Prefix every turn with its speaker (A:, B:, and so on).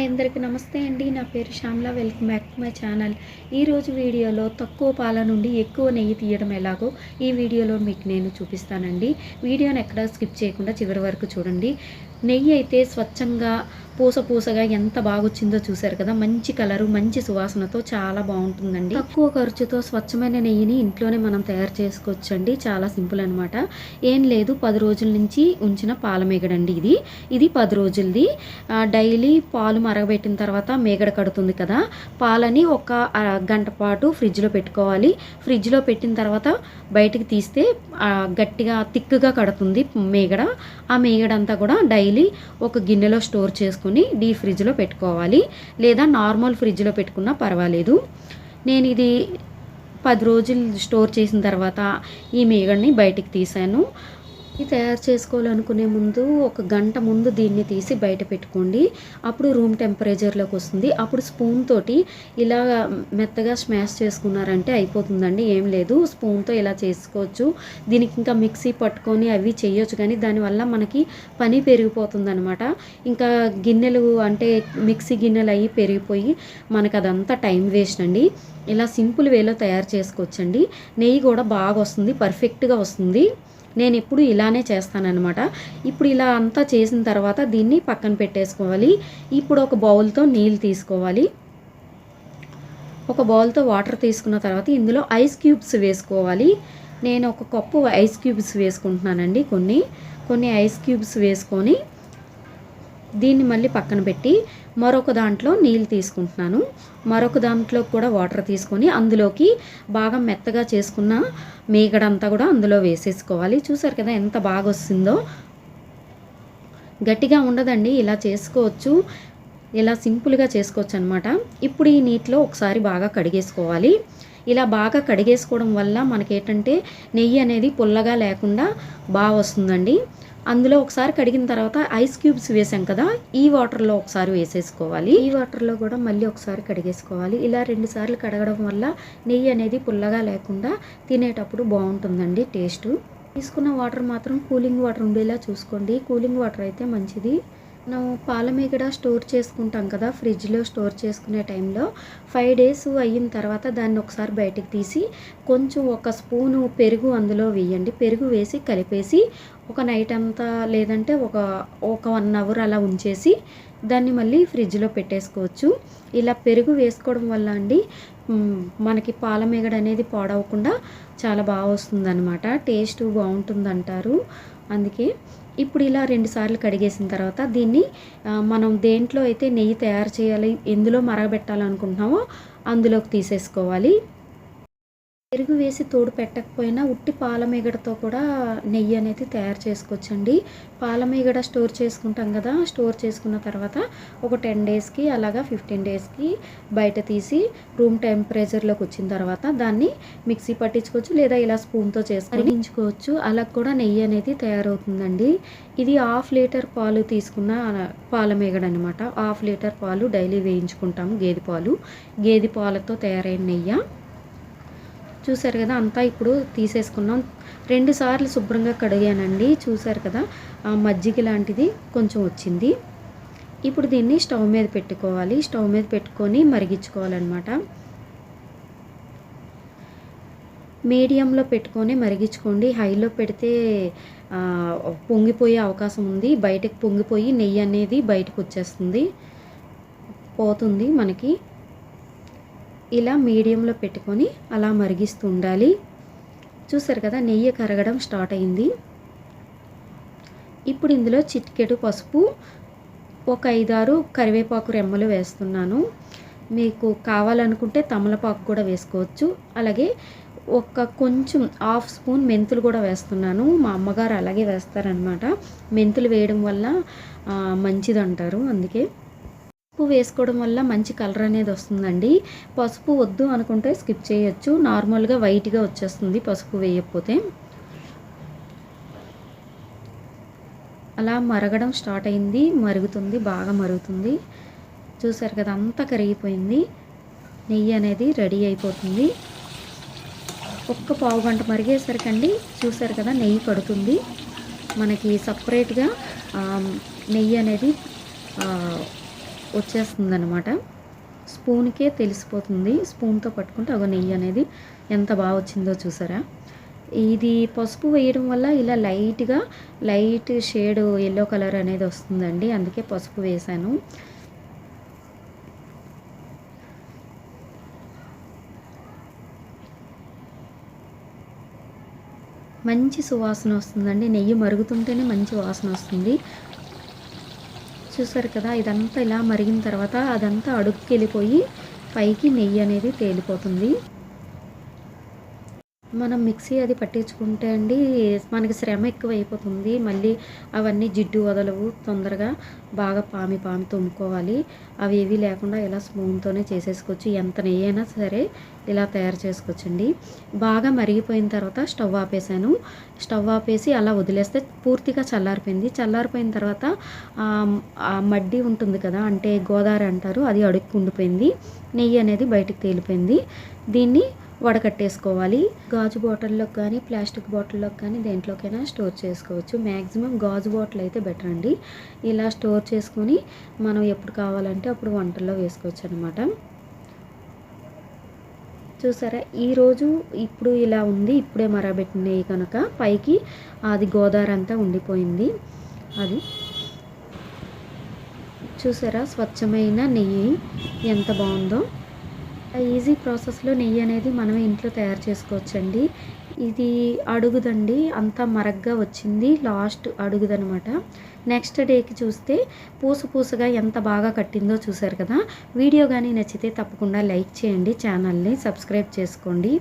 A: Hi అందరికీ నమస్తే అండి. నా పేరు Shyamla. Welcome back to my channel. ఈరోజు వీడియోలో తక్కువ పాల నుండి ఎక్కువ నెయ్యి తీయడం ఎలాగో ఈ వీడియోలో మీకు నేను చూపిస్తానండి. వీడియోని ఎక్కడ స్కిప్ చేయకుండా చివరి వరకు చూడండి. నెయ్యి అయితే స్వచ్ఛంగా పూస పూసగా ఎంత బాగా వచ్చిందో చూసారు కదా. మంచి కలరు మంచి సువాసనతో చాలా బాగుంటుందండి. తక్కువ ఖర్చుతో స్వచ్ఛమైన నెయ్యిని ఇంట్లోనే మనం తయారు చేసుకోవచ్చండి. చాలా సింపుల్ అనమాట ఏం లేదు పది రోజుల నుంచి ఉంచిన పాల మేగడండి ఇది. ఇది పది రోజులది. డైలీ పాలు మరగబెట్టిన తర్వాత మేగడ కడుతుంది కదా. పాలని ఒక గంట పాటు ఫ్రిడ్జ్లో పెట్టుకోవాలి. ఫ్రిడ్జ్లో పెట్టిన తర్వాత బయటికి తీస్తే గట్టిగా తిక్కుగా కడుతుంది మేగడ. ఆ మేగడంతా కూడా డైలీ ఒక గిన్నెలో స్టోర్ చేసుకుని డీ ఫ్రిడ్జ్లో పెట్టుకోవాలి. లేదా నార్మల్ ఫ్రిడ్జ్లో పెట్టుకున్నా పర్వాలేదు. నేను ఇది పది రోజులు స్టోర్ చేసిన తర్వాత ఈ మేగడ్ని బయటికి తీసాను. ఇది తయారు చేసుకోవాలనుకునే ముందు ఒక గంట ముందు దీన్ని తీసి బయట పెట్టుకోండి. అప్పుడు రూమ్ టెంపరేచర్లోకి వస్తుంది. అప్పుడు స్పూన్ తోటి ఇలా మెత్తగా స్మాష్ చేసుకున్నారంటే అయిపోతుందండి. ఏం లేదు. స్పూన్తో ఇలా చేసుకోవచ్చు. దీనికి ఇంకా మిక్సీ పట్టుకొని అవి చేయొచ్చు. కానీ దానివల్ల మనకి పని పెరిగిపోతుందనమాట ఇంకా గిన్నెలు అంటే మిక్సీ గిన్నెలు అవి పెరిగిపోయి మనకు అదంతా టైం వేస్ట్ అండి. ఇలా సింపుల్ వేలో తయారు చేసుకోవచ్చండి. నెయ్యి కూడా బాగా వస్తుంది. పర్ఫెక్ట్గా వస్తుంది. నేను ఎప్పుడు ఇలానే చేస్తానన్నమాట. ఇప్పుడు ఇలా అంతా చేసిన తర్వాత దీన్ని పక్కన పెట్టేసుకోవాలి. ఇప్పుడు ఒక బౌల్తో నీళ్ళు తీసుకోవాలి. ఒక బౌల్తో వాటర్ తీసుకున్న తర్వాత ఇందులో ఐస్ క్యూబ్స్ వేసుకోవాలి. నేను ఒక కప్పు ఐస్ క్యూబ్స్ వేసుకుంటున్నానండి కొన్ని. కొన్ని ఐస్ క్యూబ్స్ వేసుకొని దీన్ని మళ్ళీ పక్కన పెట్టి మరొక దాంట్లో నీళ్ళు తీసుకుంటున్నాను. మరొక దాంట్లో కూడా వాటర్ తీసుకొని అందులోకి బాగా మెత్తగా చేసుకున్న మేగడంతా కూడా అందులో వేసేసుకోవాలి. చూసారు కదా ఎంత బాగా వస్తుందో. గట్టిగా ఉండదండి ఇలా చేసుకోవచ్చు. ఇలా సింపుల్గా చేసుకోవచ్చు అనమాట ఇప్పుడు ఈ నీటిలో ఒకసారి బాగా కడిగేసుకోవాలి. ఇలా బాగా కడిగేసుకోవడం వల్ల మనకేంటంటే నెయ్యి అనేది పుల్లగా లేకుండా బాగా వస్తుందండి. అందులో ఒకసారి కడిగిన తర్వాత ఐస్ క్యూబ్స్ వేసాం కదా ఈ వాటర్లో ఒకసారి వేసేసుకోవాలి. ఈ వాటర్లో కూడా మళ్ళీ ఒకసారి కడిగేసుకోవాలి. ఇలా రెండు సార్లు కడగడం వల్ల నెయ్యి అనేది పుల్లగా లేకుండా తినేటప్పుడు బాగుంటుందండి టేస్ట్. తీసుకున్న వాటర్ మాత్రం కూలింగ్ వాటర్ ఉండేలా చూసుకోండి. కూలింగ్ వాటర్ అయితే మంచిది. మనం పాల మీగడ స్టోర్ చేసుకుంటాం కదా ఫ్రిడ్జ్లో స్టోర్ చేసుకునే టైంలో ఫైవ్ డేస్ అయిన తర్వాత దాన్ని ఒకసారి బయటికి తీసి కొంచెం ఒక స్పూను పెరుగు అందులో వేయండి. పెరుగు వేసి కలిపేసి ఒక నైట్ అంతా లేదంటే ఒక ఒక వన్ అవర్ అలా ఉంచేసి దాన్ని మళ్ళీ ఫ్రిడ్జ్లో పెట్టేసుకోవచ్చు. ఇలా పెరుగు వేసుకోవడం వల్ల అండి మనకి పాల మీగడ అనేది పాడవకుండా చాలా బాగా వస్తుందన్నమాట. టేస్ట్ బాగుంటుందంటారు. అందుకే ఇప్పుడు ఇలా రెండు సార్లు కడిగేసిన తర్వాత దీన్ని మనం దేంట్లో అయితే నెయ్యి తయారు చేయాలి ఎందులో మరగబెట్టాలనుకుంటున్నామో అందులోకి తీసేసుకోవాలి. పెరుగు వేసి తోడు పెట్టకపోయినా ఉట్టి పాల మీగడతో కూడా నెయ్యి అనేది తయారు చేసుకోవచ్చండి. పాల మీగడ స్టోర్ చేసుకుంటాం కదా స్టోర్ చేసుకున్న తర్వాత ఒక టెన్ డేస్కి అలాగా ఫిఫ్టీన్ డేస్కి బయట తీసి రూమ్ టెంపరేచర్లోకి వచ్చిన తర్వాత దాన్ని మిక్సీ పట్టించుకోవచ్చు లేదా ఇలా స్పూన్తో చేసుకొని మరిగించుకోవచ్చు. అలా కూడా నెయ్యి అనేది తయారవుతుందండి. ఇది హాఫ్ లీటర్ పాలు తీసుకున్న పాలమీగడ అనమాట హాఫ్ లీటర్ పాలు డైలీ వేయించుకుంటాము గేదె పాలు. గేదె పాలతో తయారైన నెయ్యి. చూసారు కదా అంతా ఇప్పుడు తీసేసుకున్నాం. రెండు సార్లు శుభ్రంగా కడిగానండి చూసారు కదా. ఆ మజ్జిగ లాంటిది కొంచెం వచ్చింది. ఇప్పుడు దీన్ని స్టవ్ మీద పెట్టుకోవాలి. స్టవ్ మీద పెట్టుకొని మరిగించుకోవాలన్నమాట. మీడియంలో పెట్టుకొని మరిగించుకోండి. హైలో పెడితే పొంగిపోయే అవకాశం ఉంది. బయటకు పొంగిపోయి నెయ్యి అనేది బయటకు వచ్చేస్తుంది. పోతుంది మనకి. ఇలా మీడియంలో పెట్టుకొని అలా మరిగిస్తూ ఉండాలి చూసారు కదా నెయ్యి కరగడం స్టార్ట్ అయింది. ఇప్పుడు ఇందులో చిటికెడు పసుపు ఒక ఐదారు కరివేపాకు రెమ్మలు వేస్తున్నాను. మీకు కావాలనుకుంటే తమలపాకు కూడా వేసుకోవచ్చు. అలాగే ఒక కొంచెం హాఫ్ స్పూన్ మెంతులు కూడా వేస్తున్నాను. మా అమ్మగారు అలాగే వేస్తారనమాట మెంతులు వేయడం వల్ల మంచిదంటారు. అందుకే పసుపు వేసుకోవడం వల్ల మంచి కలర్ అనేది వస్తుందండి. పసుపు వద్దు అనుకుంటే స్కిప్ చేయొచ్చు. నార్మల్గా వైట్గా వచ్చేస్తుంది పసుపు వేయకపోతే. అలా మరగడం స్టార్ట్ అయింది. మరుగుతుంది బాగా మరుగుతుంది. చూసారు కదా అంతా కరిగిపోయింది. నెయ్యి అనేది రెడీ అయిపోతుంది. ఒక్క పావు గంట మరిగేసరికండి చూసారు కదా నెయ్యి పడుతుంది. మనకి సపరేట్గా నెయ్యి అనేది వచ్చేస్తుంది అనమాట స్పూన్కే తెలిసిపోతుంది. స్పూన్తో పట్టుకుంటే అగో నెయ్యి అనేది ఎంత బాగా వచ్చిందో చూసారా? ఇది పసుపు వేయడం వల్ల ఇలా లైట్గా లైట్ షేడ్ ఎల్లో కలర్ అనేది వస్తుందండి. అందుకే పసుపు వేసాను మంచి సువాసన వస్తుందండి. నెయ్యి మరుగుతుంటేనే మంచి వాసన వస్తుంది. చూసారు కదా ఇదంతా ఇలా మరిగిన తర్వాత అదంతా అడుగుకి వెళ్ళిపోయి పైకి నెయ్యి అనేది తేలిపోతుంది. మనం మిక్సీ అది పట్టించుకుంటే అండి మనకి శ్రమ ఎక్కువ అయిపోతుంది మళ్ళీ అవన్నీ జిడ్డు వదలవు తొందరగా బాగా పామి పామి తుమ్ముకోవాలి. అవి ఏవి లేకుండా ఇలా స్పూన్తోనే చేసేసుకోవచ్చు. ఎంత నెయ్యి అయినా సరే ఇలా తయారు చేసుకోవచ్చండి. బాగా మరిగిపోయిన తర్వాత స్టవ్ ఆపేసాను స్టవ్ ఆపేసి అలా వదిలేస్తే పూర్తిగా చల్లారిపోయింది. చల్లారిపోయిన తర్వాత మడ్డి ఉంటుంది కదా అంటే గోదావరి అంటారు అది అడుక్కుండిపోయింది నెయ్యి అనేది బయటికి తేలిపోయింది. దీన్ని వడకట్టేసుకోవాలి. గాజు బాటిల్లోకి కానీ ప్లాస్టిక్ బాటిల్లోకి కానీ దేంట్లోకైనా స్టోర్ చేసుకోవచ్చు. మ్యాక్సిమం గాజు బాటిల్ అయితే బెటర్ అండి. ఇలా స్టోర్ చేసుకొని మనం ఎప్పుడు కావాలంటే అప్పుడు వంటల్లో వేసుకోవచ్చు అనమాట చూసారా? ఈరోజు ఇప్పుడు ఇలా ఉంది. ఇప్పుడే మరబెట్టినవి కనుక పైకి అది గోదావరి అంతా ఉండిపోయింది. అది చూసారా? స్వచ్ఛమైన నెయ్యి ఎంత బాగుందో. ఈజీ ప్రాసెస్లో నెయ్యి అనేది మనమే ఇంట్లో తయారు చేసుకోవచ్చండి. ఇది అడుగుదండి. అంతా మరగ్గా వచ్చింది. లాస్ట్ అడుగుదనమాట. నెక్స్ట్ డేకి చూస్తే పూస పూసగా ఎంత బాగా కట్టిందో చూసారు కదా. వీడియో కానీ నచ్చితే తప్పకుండా లైక్ చేయండి. ఛానల్ని సబ్స్క్రైబ్ చేసుకోండి.